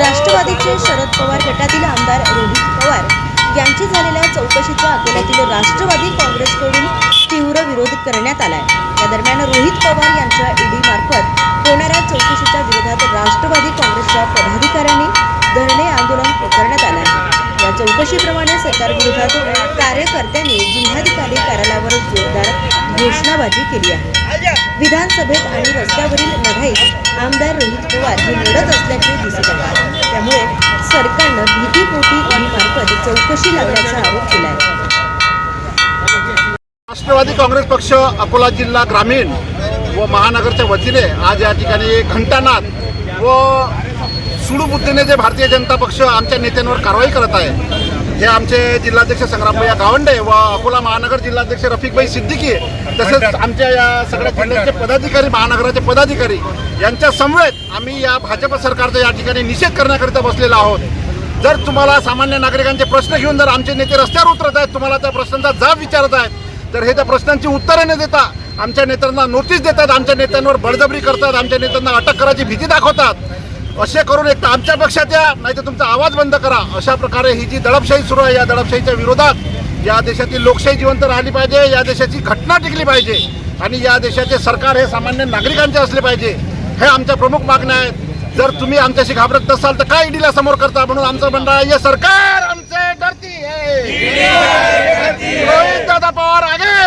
राष्ट्रवादीचे शरद पवार गटातील आमदार रोहित पवार यांची झालेल्या चौकशीचा अकोल्यातील राष्ट्रवादी काँग्रेसकडून तीव्र विरोध करण्यात आलाय. या दरम्यान रोहित पवार यांच्या ईडी मार्फत होणाऱ्या चौकशीच्या विरोधात राष्ट्रवादी काँग्रेसच्या पदाधिकाऱ्यांनी धरणे आंदोलन करण्यात आलं आहे या चौकशीप्रमाणे सरकारविरोधात कार्यकर्त्यांनी जिल्हाधिकारी कार्यालयावर जोरदार घोषणाबाजी केली आहे. विधानसभेत आणि रस्त्यावरील लढाईत आमदार रोहित पवार हे लढत असल्याचे दिसत आहे. त्यामुळे सरकारनं भीतीपोटी ईडीमार्फत चौकशी लावण्याचा आरोप केला आहे राष्ट्रवादी काँग्रेस पक्ष अकोला जिल्हा ग्रामीण व महानगरच्या वतीने आज या ठिकाणी घंटानाद व सुडुबुद्धीने जे भारतीय जनता पक्ष आमच्या नेत्यांवर कारवाई करत आहे हे आमचे जिल्हाध्यक्ष संग्रामभैया गावंडे व अकोला महानगर जिल्हाध्यक्ष रफिकभाई सिद्दीकी तसेच आमच्या या सगळ्या जिल्ह्याचे पदाधिकारी महानगराचे पदाधिकारी यांच्या समवेत आम्ही या भाजप सरकारचा या ठिकाणी निषेध करण्याकरिता बसलेलो आहोत. जर तुम्हाला सामान्य नागरिकांचे प्रश्न घेऊन जर आमचे नेते रस्त्यावर उतरत आहेत तुम्हाला त्या प्रश्नांचा जाब विचारत आहेत तर हे त्या प्रश्नांची उत्तरे न देता आमच्या नेत्यांना नोटीस देतात आमच्या नेत्यांवर बळजबरी करतात आमच्या नेत्यांना अटक करायची भीती दाखवतात. असे करून एक तर आमच्या पक्षात या नाही तर तुमचा आवाज बंद करा. अशा प्रकारे ही जी दडपशाही सुरू आहे या दडपशाहीच्या विरोधात या देशातील लोकशाही जिवंत राहिली पाहिजे या देशाची घटना टिकली पाहिजे आणि या देशाचे सरकार हे सामान्य नागरिकांचे असले पाहिजे हे आमच्या प्रमुख मागण्या आहेत. जर तुम्ही आमच्याशी घाबरत नसाल तर काय ईडीला समोर करता? म्हणून आमचं म्हणणं आहे ये सरकार आमचे डरती है रोहित दादा पवार आगे